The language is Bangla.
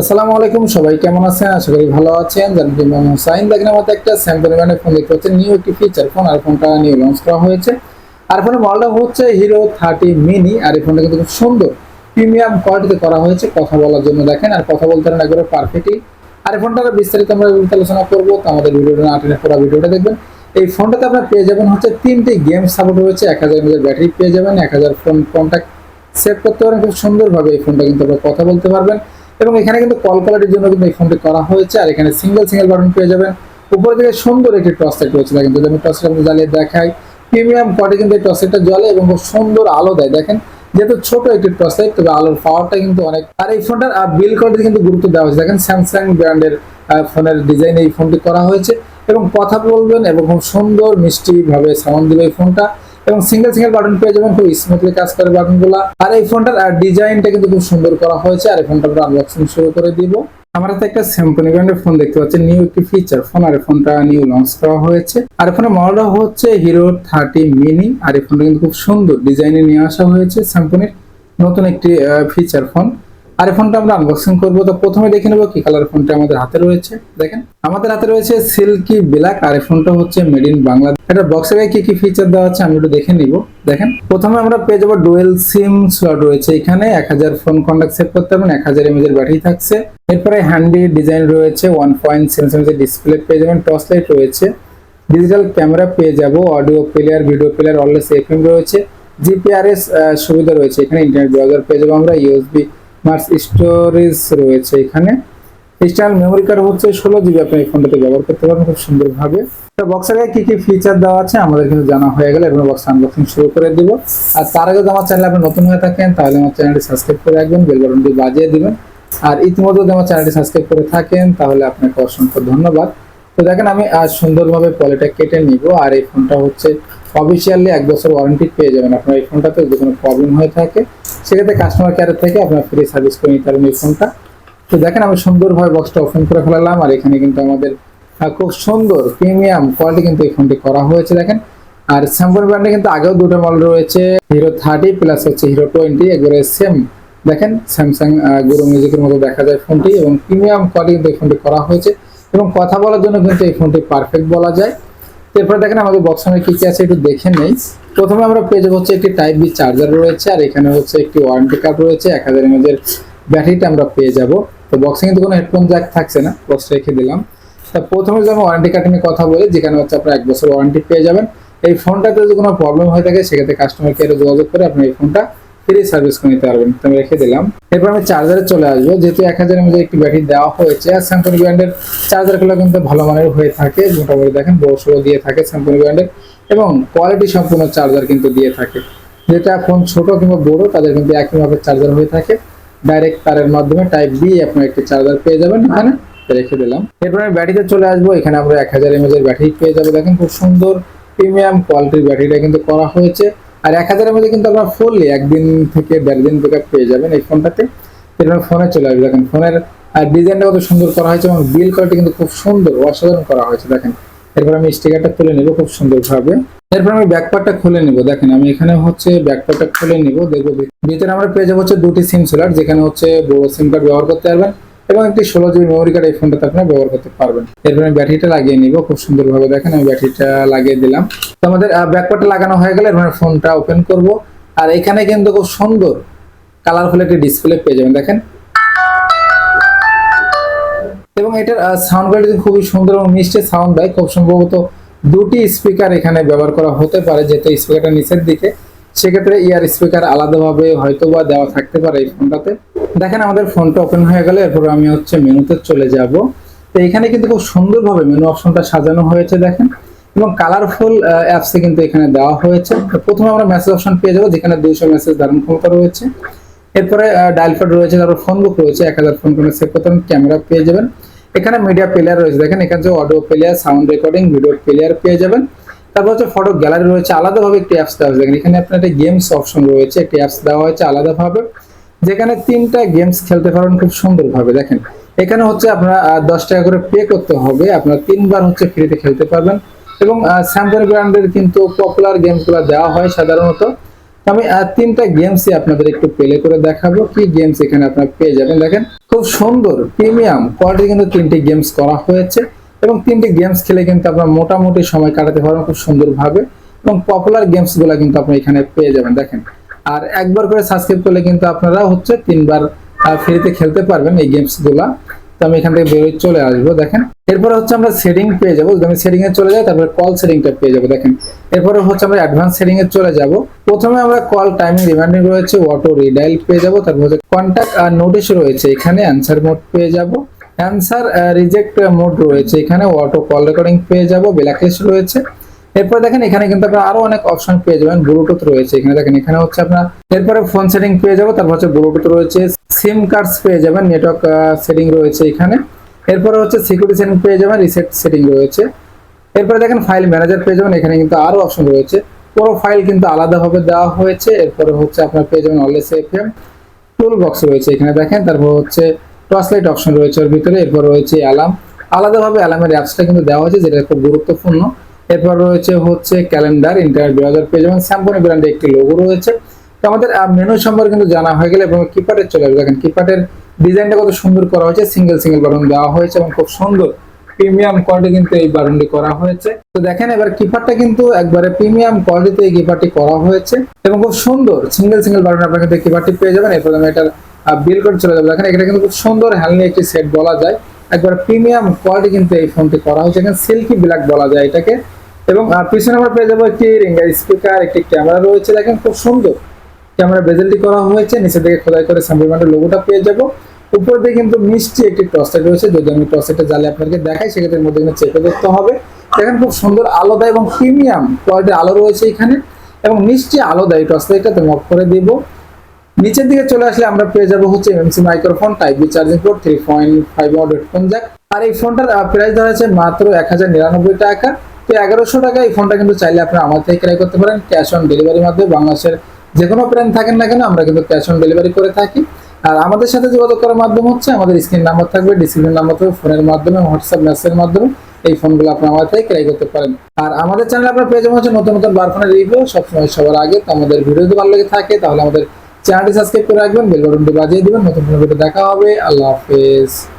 আসসালামু আলাইকুম সবাই, কেমন আছেন? আশা করি ভালো আছেন। সাইন দেখেন আমাদের একটা স্যামসাং ব্র্যান্ডের ফোন দেখতে পাচ্ছেন। নিউ একটি ফিচার ফোন আর ফোনটা নিউ লঞ্চ করা হয়েছে। আর ফোনের মডেলটা হচ্ছে হিরো থার্টি মিনি আর এই ফোনটা কিন্তু খুব সুন্দর। প্রিমিয়াম কোয়ালিটিতে করা হয়েছে, কথা বলার জন্য দেখেন। আর কথা বলতে পারেন একবারে পারফেক্টলি আর এই ফোনটার বিস্তারিত আমরা আলোচনা করব, তো আমাদের ভিডিওটা না টেনে পুরো ভিডিওটা দেখবেন। এই ফোনটাতে আপনার পেয়ে যাবেন হচ্ছে তিনটি গেম সাপোর্ট রয়েছে। এক হাজার এমএর ব্যাটারি পেয়ে যাবেন, এক হাজার ফোন কন্ট্যাক্ট সেভ করতে পারেন। খুব সুন্দরভাবে এই ফোনটা কিন্তু আপনারা কথা বলতে পারবেন। এবং এখানে কিন্তু কল কোয়ালিটির জন্য কিন্তু এই ফোনটি করা হয়েছে। আর এখানে সিঙ্গেল সিঙ্গেল বাটন পেয়ে যাবেন। উপর থেকে সুন্দর একটি টর্চ লাইট রয়েছে। দেখেন, যদি আমি টর্চ জ্বালিয়ে দেখাই প্রিমিয়াম কোয়ালিটি কিন্তু এই টর্চ লাইটটা জ্বলে এবং সুন্দর আলো দেয়। দেখেন, যেহেতু ছোট একটি টর্চ লাইট তবে আলোর পাওয়ারটা কিন্তু অনেক। আর এই ফোনটার বিল কোয়ালিটি কিন্তু গুরুত্ব দেওয়া হয়েছে। দেখেন স্যামসাং ব্র্যান্ডের ফোনের ডিজাইন এই ফোনটি করা হয়েছে। এবং কথা বলবেন এবং খুব সুন্দর মিষ্টিভাবে সাউন্ড দিবে এই ফোনটা এবং সিঙ্গেল সিঙ্গেল বাটন পেয়ে যাবেন খুব স্মুথলি কাজ করে বাটনগুলো। আর এই ফোনটার ডিজাইনটা কিন্তু খুব সুন্দর করা হয়েছে, আর এই ফোনটা আমরা আনবক্সিং শুরু করে দিব। আমার হাতে একটা স্যামসং ব্র্যান্ডের ফোন দেখতে পাচ্ছেন নিউ একটি ফিচার ফোন আর ফোনটা নিউ লঞ্চ করা হয়েছে। আর ফোনের মডেলটা হচ্ছে হিরো থার্টি মিনি আর এই ফোনটা কিন্তু খুব সুন্দর ডিজাইনে নিয়ে আসা হয়েছে স্যামসংয়ের নতুন একটি ফিচার ফোন আর এই ফোনটা আমরা আনবক্সিং করব। তো প্রথমে দেখে নেব কি কালার ফোনটা আমাদের হাতে রয়েছে। দেখেন, আমাদের হাতে রয়েছে সিল্কি ব্ল্যাক আর এই ফোনটা হচ্ছে মেড ইন বাংলাদেশ এটা বক্সের কি কি ফিচার দেওয়া আছে আমি একটু দেখে নিব। দেখেন, প্রথমে আমরা পেয়ে যাব ডুয়েল সিম স্লট রয়েছে এখানে। এক হাজার ফোন কন্ট্যাক্ট সেভ করতে পারবেন এক হাজার এমএজ এর ব্যাটারি থাকছে। এরপরে হ্যান্ডি ডিজাইন রয়েছে ওয়ান পয়েন্ট সেভেন ডিসপ্লে পেয়ে যাবেন টর্চ লাইট রয়েছে। ডিজিটাল ক্যামেরা পেয়ে যাব audio player video player always FM রয়েছে। জিপিআরএস সুবিধা রয়েছে, এখানে ইন্টারনেট ব্রাউজার পেয়ে যাব আমরা ইউএসবি মার্স স্টোরেজ রয়েছে এখানে। এক্সটার্নাল মেমোরি কার্ড হচ্ছে ষোলো জিবি আপনি এই ফোনটাতে ব্যবহার করতে পারবেন খুব সুন্দরভাবে। তো বক্সের গায়ে কি কি ফিচার দেওয়া আছে আমাদের কিন্তু জানা হয়ে গেলে এবার বক্স আনবক্সিং শুরু করে দিব। আর তার আগে যদি আমার চ্যানেল আপনি নতুন হয়ে থাকেন, তাহলে আমার চ্যানেলটি সাবস্ক্রাইব করে রাখবেন বেল বাটনটি বাজিয়ে দিবেন। আর ইতিমধ্যে যদি আমার চ্যানেলটি সাবস্ক্রাইব করে থাকেন, তাহলে আপনাকে অসংখ্য ধন্যবাদ। তো দেখেন আমি আজ সুন্দরভাবে পলিটা কেটে নিব, আর এই ফোনটা হচ্ছে অফিসিয়ালি এক বছর ওয়ারেন্টি পেয়ে যাবেন। আপনার এই ফোনটাতে যদি কোনো প্রবলেম হয়ে থাকে, সেক্ষেত্রে কাস্টমার কেয়ার থেকে আপনার ফ্রি সার্ভিস করে নিতে পারবেন এই ফোনটা তো দেখেন, আমি সুন্দরভাবে বক্সটা ওপেন করে ফেলালাম, আর এখানে কিন্তু আমাদের খুব সুন্দর প্রিমিয়াম কোয়ালিটি কিন্তু এই ফোনটি করা হয়েছে, দেখেন। আর স্যামসাং ব্র্যান্ডে কিন্তু আগেও দুটো মডেল রয়েছে হিরো থার্টি প্লাস হচ্ছে হিরো টোয়েন্টি একবারে সেম দেখেন স্যামসাং গুরু মিউজিকের মতো দেখা যায় ফোনটি এবং প্রিমিয়াম কোয়ালিটি কিন্তু এই ফোনটি করা হয়েছে। এবং কথা বলার জন্য কিন্তু এই ফোনটি পারফেক্ট বলা যায়। এরপরে দেখেন আমাদের বক্স কি কি আছে একটু দেখে নেই। প্রথমে আমরা পেয়ে যাব হচ্ছে একটি টাইপ বি চার্জার রয়েছে, আর এখানে হচ্ছে একটি ওয়ারেন্টি কার্ড রয়েছে, এক হাজার এমএজের ব্যাটারিটা আমরা পেয়ে যাব। তো বক্সে কিন্তু কোনো হেডফোন জ্যাক থাকছে না বক্স রেখে দিলাম। তা প্রথমে যদি আমি ওয়ারেন্টি কার্ড নিয়ে কথা বলি, যেখানে হচ্ছে আপনার এক বছর ওয়ারেন্টি পেয়ে যাবেন। এই ফোনটাতে যদি কোনো প্রবলেম হয়ে থাকে, সেক্ষেত্রে কাস্টমার কেয়ারে যোগাযোগ করে আপনি এই ফোনটা ফ্রি সার্ভিস করে নিতে পারবেন। তো আমি রেখে দিলাম। এরপর আমি চার্জারে চলে আসব। যেহেতু এক হাজার এমএজের একটি ব্যাটারি দেওয়া হয়েছে, আর স্যামসং ব্র্যান্ডের চার্জারগুলো কিন্তু ভালো মানের হয়ে থাকে। মোটামুটি দেখেন, বড় সড়ো দিয়ে থাকে স্যামসং ব্র্যান্ডের এবং কোয়ালিটি সম্পূর্ণ চার্জার কিন্তু দিয়ে থাকে। যেটা ফোন ছোট কিংবা বড়, তাদের কিন্তু একই চার্জার হয়ে থাকে। ডাইরেক্ট তারের মাধ্যমে টাইপ বি আপনার একটি চার্জার পেয়ে যাবেন এখানে। রেখে দিলাম। এরপর আমি ব্যাটারিতে চলে আসব। এখানে আমরা এক হাজার এমএজ এর ব্যাটারি পেয়ে যাব। দেখেন খুব সুন্দর প্রিমিয়াম কোয়ালিটির ব্যাটারিটা কিন্তু করা হয়েছে। আর এক হাজারের মধ্যে কিন্তু আপনার ফুললি একদিন থেকে দেড় দিন ব্যাকআপ পেয়ে যাবেন এই ফোনটাতে। এরপর ফোনে চলে আসবে। দেখেন ফোনের আর ডিজাইনটা কত সুন্দর করা হয়েছে এবং বিল কোয়ালিটি কিন্তু খুব সুন্দর, অসাধারণ করা হয়েছে। দেখেন, এরপর আমি স্টিকারটা তুলে নেব খুব সুন্দরভাবে। এরপর আমি ব্যাকপার্টটা খুলে নেব। দেখেন, আমি এখানে হচ্ছে ব্যাকপার্টটা খুলে নেব। দেখব, ভিতরে আমরা পেয়ে যাব হচ্ছে দুটি সিম সোলার যেখানে হচ্ছে বড় সিম কার্ড ব্যবহার করতে পারবেন। এবং একটি ষোলো জিবি মেমোরি কার্ড এই ফোনটাতে আপনারা ব্যবহার করতে পারবেন। এরপর আমি ব্যাটারিটা লাগিয়ে নিব, খুব সুন্দরভাবে দেখেন, আমি ব্যাটারিটা লাগিয়ে দিলাম। তো আমাদের ব্যাকপার্টটা লাগানো হয়ে গেলে এরপর ফোনটা ওপেন করব। আর এখানে কিন্তু খুব সুন্দর কালারফুল একটি ডিসপ্লে পেয়ে যাবেন, দেখেন। এবং এটার সাউন্ড কোয়ালিটি খুবই সুন্দর এবং মিষ্টি সাউন্ড দেয় খুব সম্ভবত দুটি স্পিকার এখানে ব্যবহার করা হতে পারে, যেহেতু স্পিকারটা নিচের দিকে। সেক্ষেত্রে ইয়ার স্পিকার আলাদাভাবে হয়তো বা দেওয়া থাকতে পারে এই ফোনটাতে। দেখেন, আমাদের ফোনটা ওপেন হয়ে গেলে, এরপর আমি হচ্ছে মেনুতে চলে যাব। তো এখানে কিন্তু খুব সুন্দরভাবে মেনু অপশনটা সাজানো হয়েছে, দেখেন। এবং কালারফুল অ্যাপসে কিন্তু এখানে দেওয়া হয়েছে। প্রথমে আমরা মেসেজ অপশন পেয়ে যাব, যেখানে দুইশো মেসেজ ধারণ ক্ষমতা রয়েছে। এরপরে ডায়াল প্যাড রয়েছে, তারপর ফোন বুক রয়েছে, এক হাজার ফোন করে সেভ করতে ক্যামেরা পেয়ে যাবেন। এখানে মিডিয়া প্লেয়ার রয়েছে, দেখেন, এখানে যে audio player sound recording video player পেয়ে যাবেন। তারপর হচ্ছে ফটো গ্যালারি রয়েছে, আলাদাভাবে একটি অ্যাপস দেওয়া হয়েছে এখানে আপনার একটা গেমস অপশন রয়েছে, একটি অ্যাপস দেওয়া হয়েছে আলাদাভাবে, যেখানে তিনটা গেমস খেলতে পারবেন খুব সুন্দরভাবে। দেখেন, এখানে হচ্ছে আপনার দশ টাকা করে পে করতে হবে, আপনার তিনবার হচ্ছে ফ্রিতে খেলতে পারবেন। এবং স্যামসাং ব্র্যান্ডের কিন্তু পপুলার গেমসগুলো দেওয়া হয় সাধারণত। আমি তিনটা গেমসই আপনাদের একটু প্লে করে দেখাবো, কি গেমস এখানে আপনারা পেয়ে যাবেন। দেখেন, খুব সুন্দর প্রিমিয়াম কোয়ালিটি কিন্তু তিনটি গেমস করা হয়েছে। এবং তিনটি গেমস খেলে কিন্তু আপনারা মোটামুটি সময় কাটাতে পারবেন খুব সুন্দরভাবে এবং পপুলার গেমসগুলা কিন্তু আপনি এখানে পেয়ে যাবেন, দেখেন। আর একবার করে সাবস্ক্রাইব করলে কিন্তু আপনারা হচ্ছে তিনবার ফ্রিতে খেলতে পারবেন এই গেমসগুলা। তো আমি এখান থেকে বেরোয় চলে আসব, দেখেন। এরপরে হচ্ছে আমরা সেটিং পেয়ে যাব আমি সেটিং এ চলে যাই তারপরে কল সেটিংটা পেয়ে যাব, দেখেন। এরপরে হচ্ছে আমরা অ্যাডভান্স সেটিং এ চলে যাব। প্রথমে আমরা কল টাইমিং রিমাইন্ডিং রয়েছে অটো রিডাইল পেয়ে যাব, তারপর হচ্ছে কন্ট্যাক্ট আর নোটিশ রয়েছে, এখানে অ্যান্সার মোড পেয়ে যাব। অ্যান্সার রিজেক্ট মোড রয়েছে। এখানে অটো কল রেকর্ডিং পেয়ে যাব ব্ল্যাকলিস্ট রয়েছে। এরপর দেখেন, এখানে কিন্তু আপনারা আরও অনেক অপশন পেয়ে যাবেন। ব্লুটুথ রয়েছে এখানে। দেখেন, এখানে হচ্ছে আপনার, এরপরে ফোন সেটিং পেয়ে যাব, তারপর হচ্ছে ব্লুটুথ রয়েছে। সিম কার্ডস পেয়ে যাবেন নেটওয়ার্ক সেটিং রয়েছে এখানে। এরপরে হচ্ছে সিকিউরিটি সেটিং পেয়ে যাবেন রিসেট সেটিং রয়েছে। এরপরে দেখেন ফাইল ম্যানেজার পেয়ে যাবেন, এখানে কিন্তু আরও অপশন রয়েছে। পুরো ফাইল কিন্তু আলাদাভাবে দেওয়া হয়েছে। এরপরে হচ্ছে আপনার পেয়ে যাবেন অলএস এফএম টুল বক্স রয়েছে এখানে। দেখেন, তারপর হচ্ছে টর্চ লাইট অপশন রয়েছে ওর ভিতরে, এরপর রয়েছে অ্যালার্ম আলাদাভাবে অ্যালার্মের অ্যাপসটা কিন্তু দেওয়া হয়েছে, যেটা খুব গুরুত্বপূর্ণ। এরপর রয়েছে হচ্ছে ক্যালেন্ডার ইন্টারনেট ব্রাউজার পেয়ে যাবেন স্যাম্পনি ব্র্যান্ডে একটি লোগো রয়েছে। তো আমাদের মেনু সম্পর্কে কিন্তু জানা হয়ে গেলে এবং কিপ্যাডের চলে আসবে। দেখেন কিপ্যাডের ডিজাইনটা কত সুন্দর করা হয়েছে। সিঙ্গেল সিঙ্গেল বাটন দেওয়া হয়েছে এবং খুব সুন্দর প্রিমিয়াম কোয়ালিটি কিন্তু এই বাটনটি করা হয়েছে। তো দেখেন, এবার কিপারটা কিন্তু একবারে প্রিমিয়াম কোয়ালিটিতে এই কিপারটি করা হয়েছে এবং খুব সুন্দর। সিঙ্গেল সিঙ্গেল বাটন আপনার কিন্তু কিপারটি পেয়ে যাবেন। এরপর আমি এটার বিল করে চলে যাব। দেখেন এটা কিন্তু খুব সুন্দর হ্যান্ডলি একটি সেট বলা যায়। একবার প্রিমিয়াম কোয়ালিটি কিন্তু এই ফোনটি করা হয়েছে। এখানে সিল্কি ব্ল্যাক বলা যায় এটাকে। এবং পিছনে আমরা পেয়ে যাব একটি রিঙ্গার স্পিকার একটি ক্যামেরা রয়েছে। দেখেন, খুব সুন্দর। ক্যামেরা বেজেলটি করা হয়েছে। নিচে থেকে খোদাই করে স্যাম্পলমেন্টের লোগোটা পেয়ে যাব। উপর দিয়ে কিন্তু মিষ্টি একটি টসেট রয়েছে। যদি আমি টসেটটা জ্বালে আপনাকে দেখাই, সেক্ষেত্রে মধ্যে কিন্তু চেপে দেখতে হবে। দেখেন, খুব সুন্দর আলো দেয় এবং প্রিমিয়াম কোয়ালিটির আলো রয়েছে এখানে। এবং মিষ্টি আলো দেয় টসলাইটটা তুমি অফ করে দিব। নিচের দিকে চলে আসলে আমরা পেয়ে যাব হচ্ছে MC microphone type B charging port three point five watt headphone jack আর এই ফোনটার প্রাইস ধরা আছে মাত্র এক হাজার নিরানব্বই টাকা। তো এগারোশো টাকা এই ফোনটা কিন্তু চাইলে আপনারা আমার থেকে ক্রয় করতে পারেন ক্যাশ অন ডেলিভারির মাধ্যমে। বাংলাদেশের যে কোনো প্ল্যান থাকেন না কেন, আমরা কিন্তু ক্যাশ অন ডেলিভারি করে থাকি। আর আমাদের সাথে যোগাযোগ করার মাধ্যম হচ্ছে, আমাদের স্ক্রিন নাম্বার থাকবে ডিসিপ্লিন নাম্বার থাকবে ফোনের মাধ্যমে হোয়াটসঅ্যাপ মেসেজের মাধ্যমে এই ফোনগুলো আপনার আমাদের থেকে ক্রয় করতে পারেন। আর আমাদের চ্যানেলে আপনার পেয়ে যাবেন হচ্ছে নতুন নতুন বার ফোনের রিভিউ সবসময় সবার আগে তো আমাদের ভিডিও যদি ভালো লেগে থাকে, তাহলে আমাদের চ্যানেলটি সাবস্ক্রাইব করে রাখবেন বেল বাটনটি বাজিয়ে দেবেন, নতুন কোনো ভিডিও দেখা হবে। আল্লাহ হাফেজ।